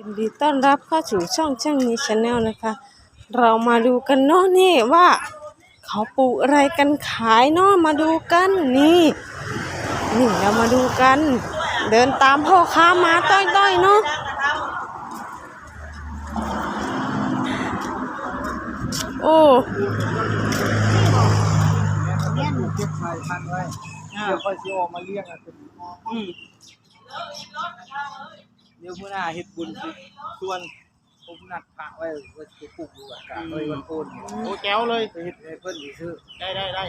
ยินดีต้อนรับเข้าสู่ช่องช่างนี้ชาแนลนะคะ เรามาดูกันเนาะนี่ว่า เขาปลูกอะไรกันขายเนาะมาดูกันนี่นี่เรามาดูกัน เดินตามพ่อค้ามาต้อยๆเนาะโอ้เก็บสายพันไว้เดี๋ยวค่อยสิออกมาเลี้ยงอะอืม เดี๋ยวมื้อหน้าเฮ็ดบุญสิส่วนผมนัดพระไว้ว่าจะปลูกอยู่อะกะเลยวันโกนเนี่ยโอ้แก้วเลย ไปเฮ็ดให้เพิ่นสิซื้อได้ได้ได้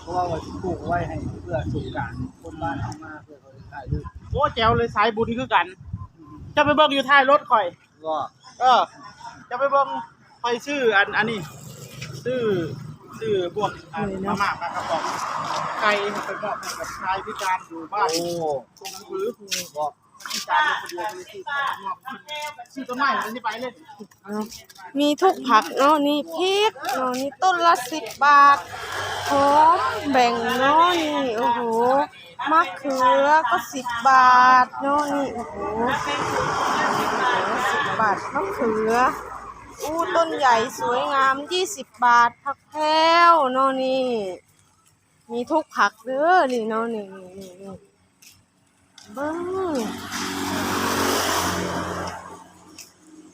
เพราะว่าว่าสิปลูกไว้ให้เพื่อสงกรานต์คนบ้านเอามาเพื่อเขาจะถ่ายรูปโอ้แก้วเลยสายบุญคือกัน จะไปเบิ่งอยู่ท้ายรถข่อย ก็เออ จะไปเบิ่งข่อยซื้ออันอันนี้ซื้อซื้อพวกอันมาม่าปลากระป๋อง ไก่ไปบอกให้กับชายพิการอยู่บ้านโอ้ตรงพื้นก็พิการอยู่คนเดียวไม่ได้ซื้อของนอกซื้อต้นไม้แล้วนี่ไปเลยเอามีทุกผักเนาะนี่พริกเนาะนี่ต้นละสิบบาทหอมแบ่งเนาะนี่โอ้โหมะเขือก็สิบบาทเนาะนี่โอ้โหสิบบาทมะเขืออู้ต้นใหญ่สวยงามยี่สิบบาทผักแพรวเนาะนี่ มีทุกผักเด้อนี่เนาะนี่นี่นี่นี่เบิ้ง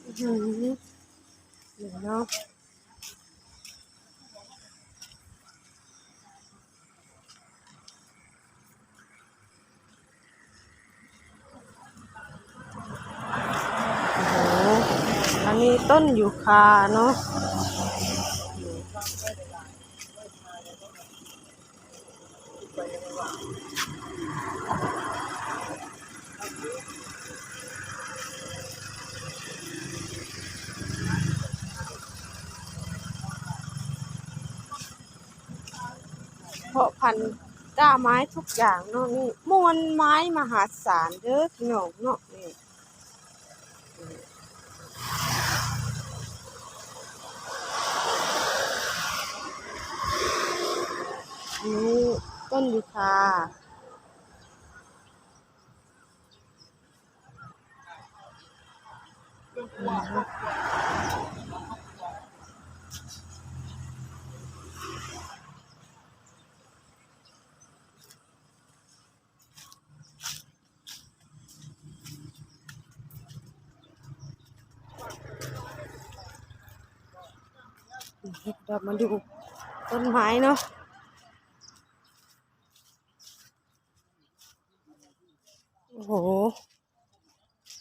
อื้อหือเดี๋ยวเนาะโอ้โหอันนี้ต้นยูคาเนาะ พาะพันธุ์กล้าไม้ทุกอย่างเนาะนี่มวลไม้มหาศาลเด้อพี่น้องเนาะนี่นี่ต้นยูคา เรามาดูต้นไม้เนาะโอ้โหเ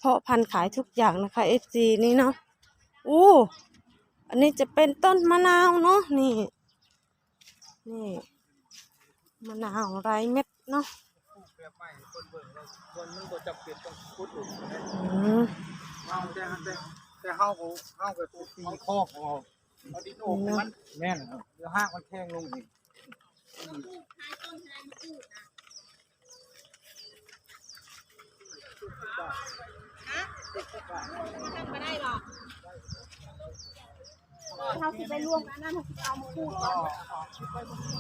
พาะพันธุ์ขายทุกอย่างนะคะ FG นี่เนาะอู้อันนี้จะเป็นต้นมะนาวเนาะนี่นี่มะนาวไรเม็ดเนาะปลูกแบบใหม่คนเบิ่งแล้วคนมันบ่จำเป็นต้องขุดหลุมนะอืมเฮาแต่แต่แต่เฮาก็เฮาก็ตีคอกของเฮาเอาดินโอบให้มันแม่นครับเดี๋ยวหากมันแทงลงอีก เขาสิไปร่วมกันนั่นเขาสิเอามาพูดกัน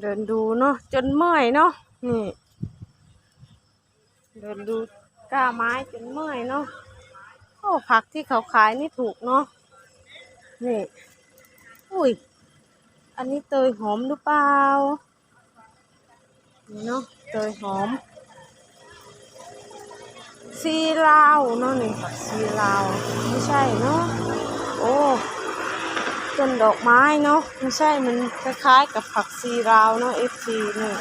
เดินดูเนาะจนเมื่อยเนาะนี่ เดินดูกล้าไม้จนเมื่อยเนาะโอ้ผักที่เขาขายนี่ถูกเนาะนี่อุ้ย อันนี้เตยหอมหรือเปล่านี่เนาะเตยหอมซีลาวเนาะนี่ผักซีลาวไม่ใช่เนาะโอ้ต้นดอกไม้เนาะไม่ใช่มันคล้ายๆกับผักซีลาวเนาะ FC นี่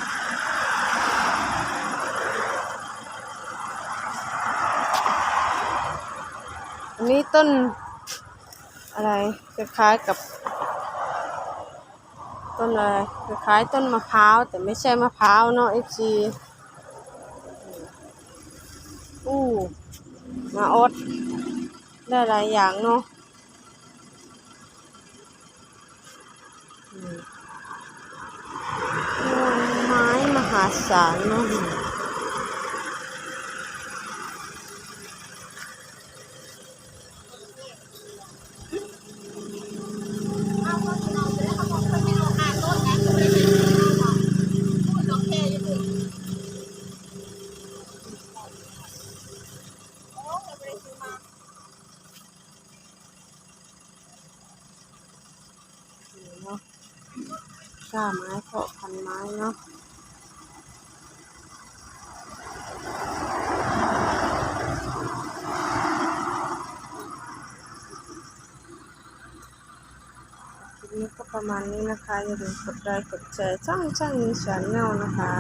นี้ต้นอะไรคล้ายกับ ต้นอะไรคล้ายต้นมะพร้าว แต่ไม่ใช่มะพร้าวเนาะไอฟซีอู้มาอด ได้หลายอย่างเนาะไม้มหาศาลเนาะ นาะก้าไม้เพาะพันไม้เนาะคลิปนี้ก็ประมาณนี้นะคะ อย่าลืมกดไลค์กดแชร์ช่องช่างนี้ชาแนลนะคะ